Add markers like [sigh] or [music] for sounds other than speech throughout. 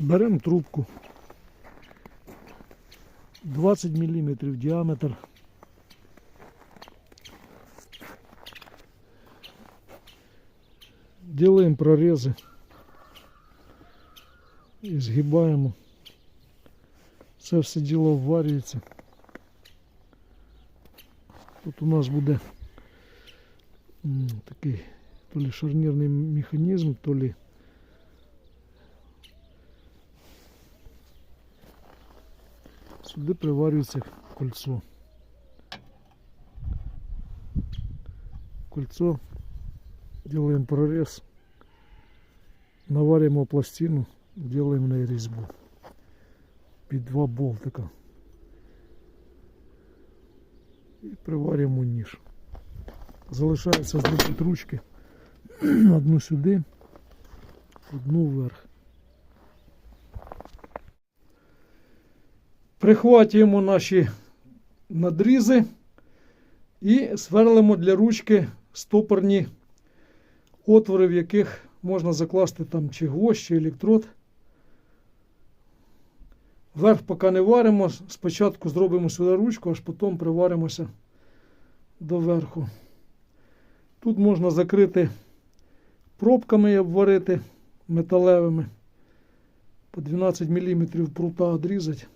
Беремо трубку 20 мм діаметр. Делаем прорезы і згибаємо. Це все діло вварюється. Тут у нас буде такий то ли шарнірний механізм, то ли сюди приварюється кольцо. Кольцо делаем прорез, наваримо пластину, делаем на різьбу під два болтика і приварюємо ніж. Залишається зробити ручки [clears throat] одну сюди, одну вверх. Прихватуємо наші надрізи і сверлимо для ручки стопорні отвори, в яких можна закласти там чи гвоздь, чи електрод. Вверх поки не варимо, спочатку зробимо сюди ручку, аж потім приваримося до верху. Тут можна закрити пробками і обварити металевими. По 12 мм прута відрізати.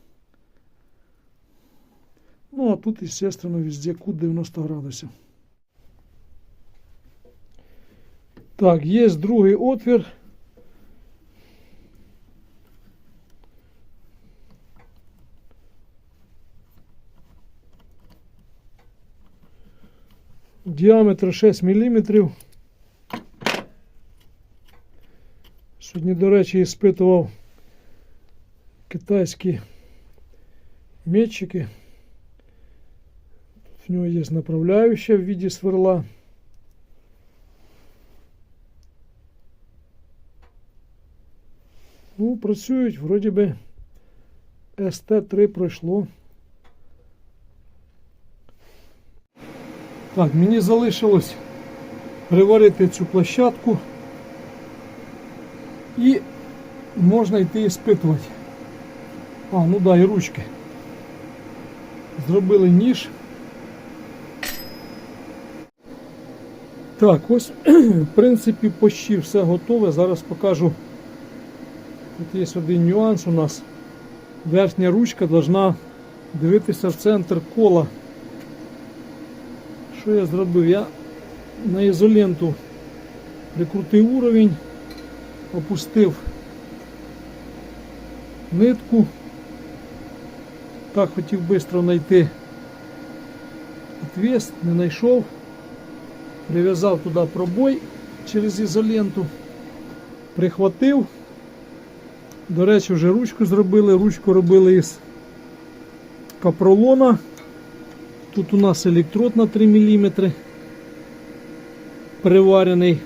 Ну, а тут, естественно, везде кут 90 градусів. Так, є другий отвір. Діаметр 6 мм. Сьогодні, до речі, іспитував китайські метчики. В нього є направляюча в виді сверла. Ну, працюють, вроді би СТ-3 пройшло. Так, мені залишилось приварити цю площадку і можна йти іспитувати. А, ну да, і ручки. Зробили ніж. Так, ось, [clears throat] в принципі, почти все готове. Зараз покажу. Тут є один нюанс у нас. Верхня ручка должна дивитися в центр кола. Що я зробив? Я на ізоленту прикрутив уровень, опустив нитку. Так хотів швидко знайти отвес, не знайшов. Прив'язав туди пробой через ізоленту, прихватив. До речі, вже ручку зробили. Ручку робили із капролона. Тут у нас електрод на 3 мм. Приварений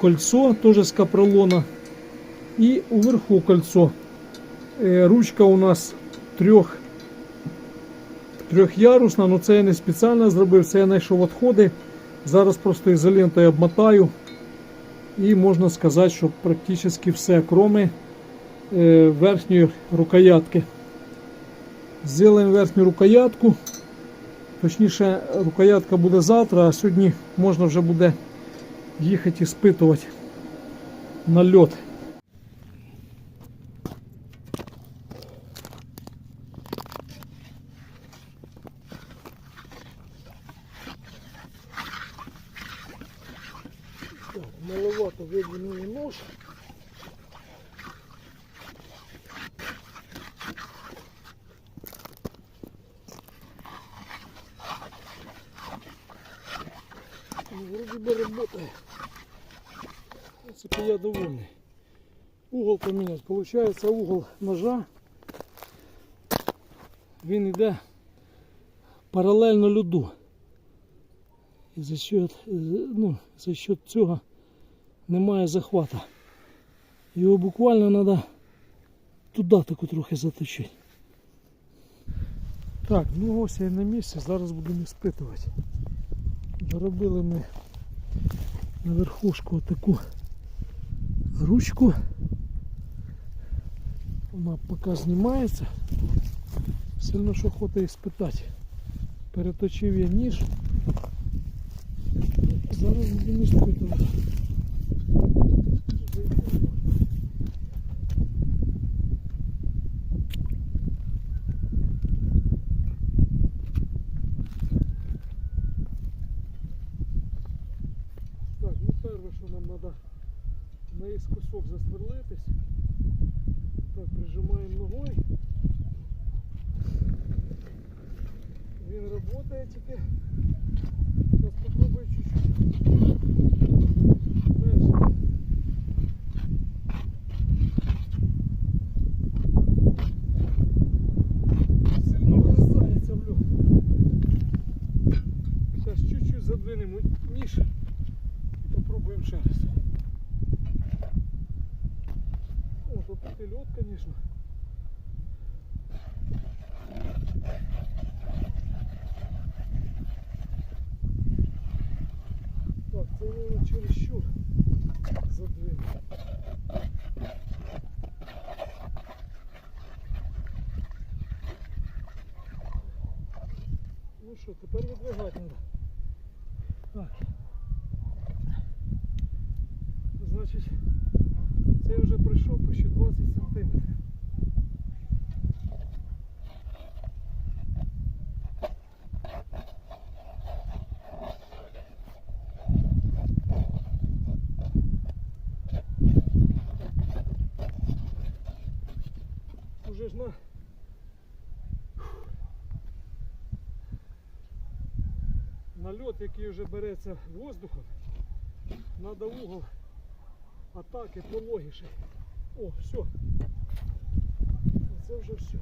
кольцо теж з капролона. І уверху кольцо. Е, Ручка у нас трьох, трьохярусна, але це я не спеціально зробив, це я знайшов відходи. Зараз просто ізолентою обмотаю. І можна сказати, що практично все, кроме е, верхньої рукоятки. Зробимо верхню рукоятку. Точніше, рукоятка буде завтра, а сьогодні можна вже буде їхати і спитувати на льот. Так, маловато видвинули нож. Ну, Вроде бы работает. В принципе, я довольный. Угол поменять. Получается угол ножа. Він йде паралельно льоду. І за счет, е, ну, за счет цього немає захвата. Його буквально треба туди таку трохи заточити. Так, ну ось я на місці, зараз будемо іспитувати. Доробили ми на верхушку таку ручку. Вона поки знімається. Сильно що хоче і спитати. Переточив я ніж. Зараз буду не спитувати. Так, ну перше, що нам треба наискосок засверлитись. Так, прижимаємо ногою. Він працює тільки. Зараз попробую чуть-чуть. І лед, конечно. Так, це наверное, чересчур задвинув. Ну що, тепер видвигати треба. Так. Почти 20 сантиметрів. Уже ж на на льот, який вже береться воздухом, треба угол атаки пологіше. О, все. Це вже все.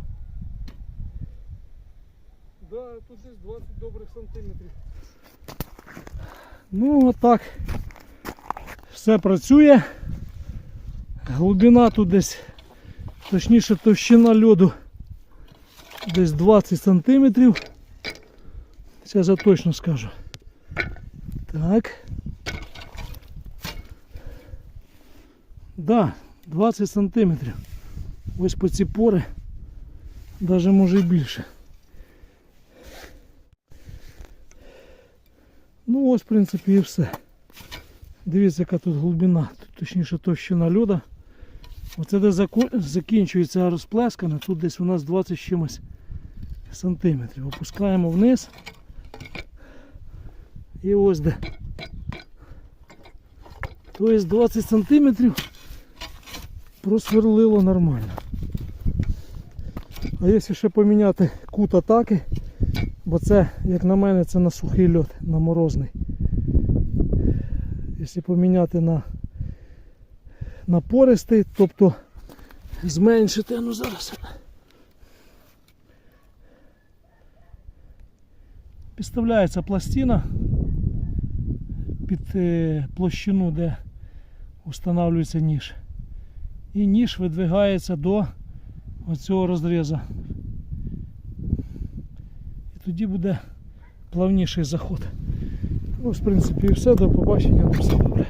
Да, тут десь 20 добрих сантиметрів. Ну, отак. Все працює. Глибина тут десь, точніше товщина льоду десь 20 сантиметрів. Зараз я точно скажу. Так. Да, 20 сантиметрів. Ось по ці пори, навіть може і більше. Ну ось, в принципі, і все. Дивіться, яка тут глибина, тут, точніше товщина льода. Оце де закінчується розплескане, тут десь у нас 20 з чимось сантиметрів. Опускаємо вниз. І ось де. Тобто 20 сантиметрів просверлило нормально. А якщо ще поміняти кут атаки, бо це, як на мене, це на сухий льот, на морозний. Якщо поміняти на, на пористий, тобто зменшити, ну зараз. Підставляється пластина під е, площину, де встановлюється ніж. І ніж видвигається до оцього розрізу. І тоді буде плавніший заход. Ну, в принципі, і все. До побачення. На все добре.